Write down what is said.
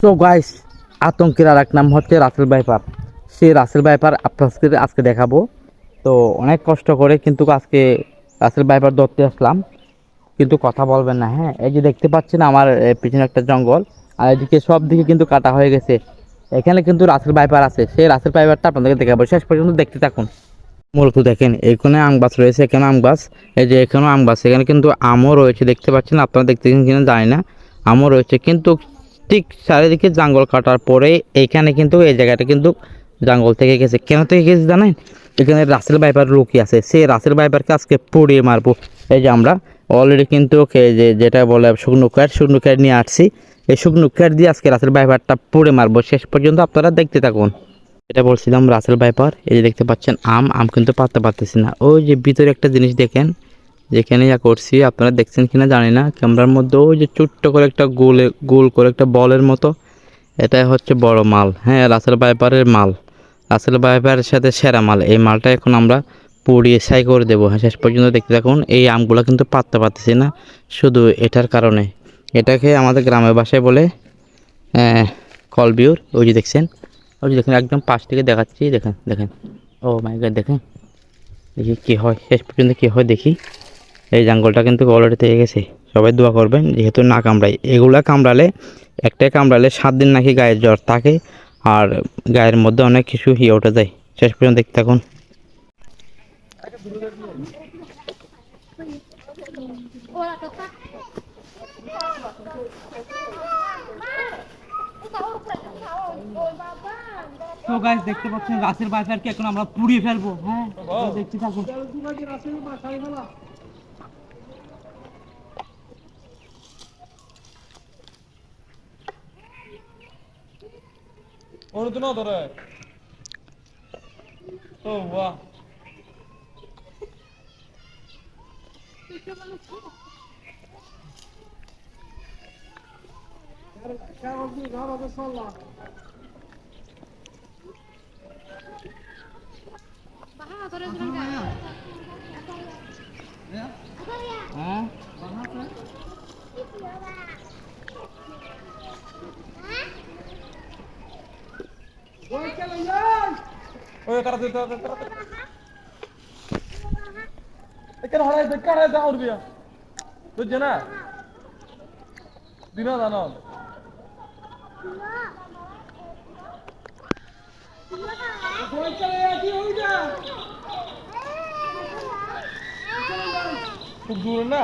So guys আতঙ্কের আর এক নাম হচ্ছে রাসেল বাইপার সেই রাসেল বাইপার আপনাদের আজকে দেখাবো। তো, অনেক কষ্ট করে কিন্তু আজকে রাসেল বাইপার ধরতে আসলাম। কিন্তু কথা বলবেন না হ্যাঁ? এই যে দেখতে পাচ্ছেন আমার পিছনে একটা জঙ্গল। আর এদিকে সব দিকে কিন্তু কাটা হয়ে গেছে। এখানে কিন্তু রাসেল বাইপার আছে। সেই রাসেল বাইপারটা আপনাদেরকে দেখাবো। শেষ পর্যন্ত দেখতে থাকুন। মূলত দেখেন, এখানে আম গাছ রয়েছে, এখানে আম গাছ। এই যে এখানেও আম গাছ। এখানে কিন্তু আমও রয়েছে, দেখতে পাচ্ছেন? আপনারা দেখতে কিনা জানি না। আমও রয়েছে। কিন্তু ঠিক চারিদিকে জঙ্গল কাটার পরে এইখানে কিন্তু এই জায়গাটা কিন্তু জঙ্গল থেকে গেছে। কেন থেকে গেছে জানেন? এখানে রাসেল বাইপার লুকি আছে। সেই রাসেল বাইপারকে আজকে পুড়িয়ে মারবো। এই যে আমরা অলরেডি কিন্তু যে যেটা বলে শুকনো কাঠ শুকনো কাঠ নিয়ে আসছি। এই শুকনো কাঠ দিয়ে আজকে রাসেল বাইপারটা পুড়ে মারবো। শেষ পর্যন্ত আপনারা দেখতে থাকুন। এটা বলছিলাম রাসেল বাইপার এই যে দেখতে পাচ্ছেন, আম আম কিন্তু পাততে পারতেছি না। ওই যে ভিতরে একটা জিনিস দেখেন যেখানে যা করছি, আপনারা দেখছেন কিনা জানি না। ক্যামেরার মধ্যে ওই যে ছোট্ট করে একটা গোলে, গোল করে একটা বলের মতো। এটাই হচ্ছে বড় মাল। হ্যাঁ রাসেল বাইপারের মাল। রাসেল বাইপারের সাথে সেরা মাল। এই মালটা এখন আমরা পুড়িয়ে ছাই করে দেবো। হ্যাঁ শেষ পর্যন্ত দেখতে থাকুন। এই আমগুলো কিন্তু পাততে পারতেছি না। শুধু এটার কারণে। এটাকে আমাদের গ্রামের বাসায় বলে কলবিউর। ওই যে দেখছেন? ওই যে দেখেন, একদম পাশ থেকে দেখাচ্ছি। দেখেন দেখেন। ও মাই গড, দেখেন। দেখি কী হয়। শেষ পর্যন্ত কী হয় দেখি। এই জঙ্গলটা কিন্তু অলরেডি থেকে গেছে। সবাই দোয়া করবেন যেহেতু না কামড়ায়। এগুলা কামড়ালে একটাই কামড়ালে সাত দিন নাকি গায়ের জ্বর থাকে আর গায়ের মধ্যে অনেক কিছু হিয়ে উঠে যায়। শেষ পর্যন্ত দেখতে থাকুন। তো গাইস দেখতে পাচ্ছেন এখন আমরা পুড়িয়ে ফেলব হ্যাঁ? দেখতে থাকুন। Orduna doğru. Oh wow. Şerefli araba salla. Bahana doğru dönün. ওই তারা দিতে হবে তারা এখানে হারাই দে কারাই দে আউট বিয়া। বুঝছে খুব দূর না?